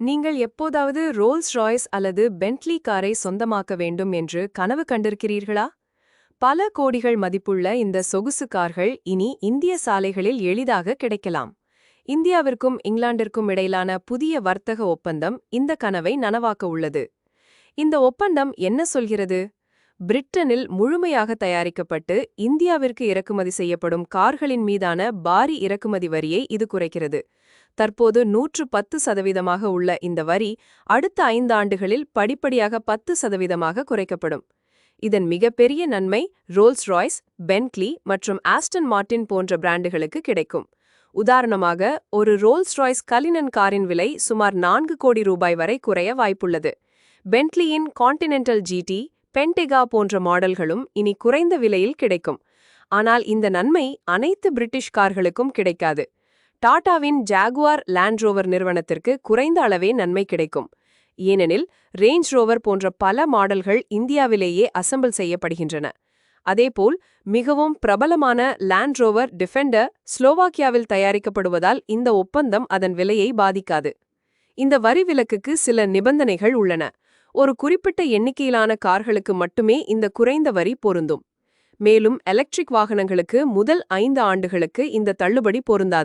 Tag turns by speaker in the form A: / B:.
A: நீங்கள் எப்போதாவது Rolls Royce அல்லது பென்ட்லி காரை சொந்தமாக்க வேண்டும் என்று கனவு கண்டிருக்கிறீர்களா? பல கோடிகள் மதிப்புள்ள இந்த சொகுசு கார்கள் இனி இந்திய சாலைகளில் எளிதாக கிடைக்கலாம். இந்தியாவிற்கும் இங்கிலாந்திற்கும் இடையிலான புதிய வர்த்தக ஒப்பந்தம் இந்த கனவை நனவாக்க உள்ளது. இந்த ஒப்பந்தம் என்ன சொல்கிறது? பிரிட்டனில் முழுமையாக தயாரிக்கப்பட்டு இந்தியாவிற்கு இறக்குமதி செய்யப்படும் கார்களின் மீதான பாரி இறக்குமதி வரியை இது குறைக்கிறது. தற்போது நூற்று பத்து சதவீதமாக உள்ள இந்த வரி அடுத்த ஐந்து ஆண்டுகளில் படிப்படியாக பத்து சதவீதமாக குறைக்கப்படும். இதன் மிகப்பெரிய நன்மை ரோல்ஸ் ராய்ஸ் பென்ட்லி மற்றும் ஆஸ்டன் மார்டின் போன்ற பிராண்டுகளுக்கு கிடைக்கும். உதாரணமாக ஒரு ரோல்ஸ் ராய்ஸ் கலினன் காரின் விலை சுமார் நான்கு கோடி ரூபாய் வரை குறைய வாய்ப்புள்ளது. பென்ட்லியின் கான்டினென்டல் ஜிடி பென்டிகா போன்ற மாடல்களும் இனி குறைந்த விலையில் கிடைக்கும். ஆனால் இந்த நன்மை அனைத்து பிரிட்டிஷ் கார்களுக்கும் கிடைக்காது. டாடாவின் ஜாகுவார் லேண்ட் ரோவர் நிறுவனத்திற்கு குறைந்த அளவே நன்மை கிடைக்கும். ஏனெனில் ரேஞ்ச் ரோவர் போன்ற பல மாடல்கள் இந்தியாவிலேயே அசம்பிள் செய்யப்படுகின்றன. அதேபோல் மிகவும் பிரபலமான லேண்ட் ரோவர் டிஃபெண்டர் ஸ்லோவாக்கியாவில் தயாரிக்கப்படுவதால் இந்த ஒப்பந்தம் அதன் விலையை பாதிக்காது. இந்த வரி விலக்குக்கு சில நிபந்தனைகள் உள்ளன. ஒரு குறிப்பிட்ட எண்ணிக்கையிலான கார்களுக்கு மட்டுமே இந்த குறைந்த வரி பொருந்தும். மேலும் எலக்ட்ரிக் வாகனங்களுக்கு முதல் ஐந்து ஆண்டுகளுக்கு இந்த தள்ளுபடி பொருந்தாது.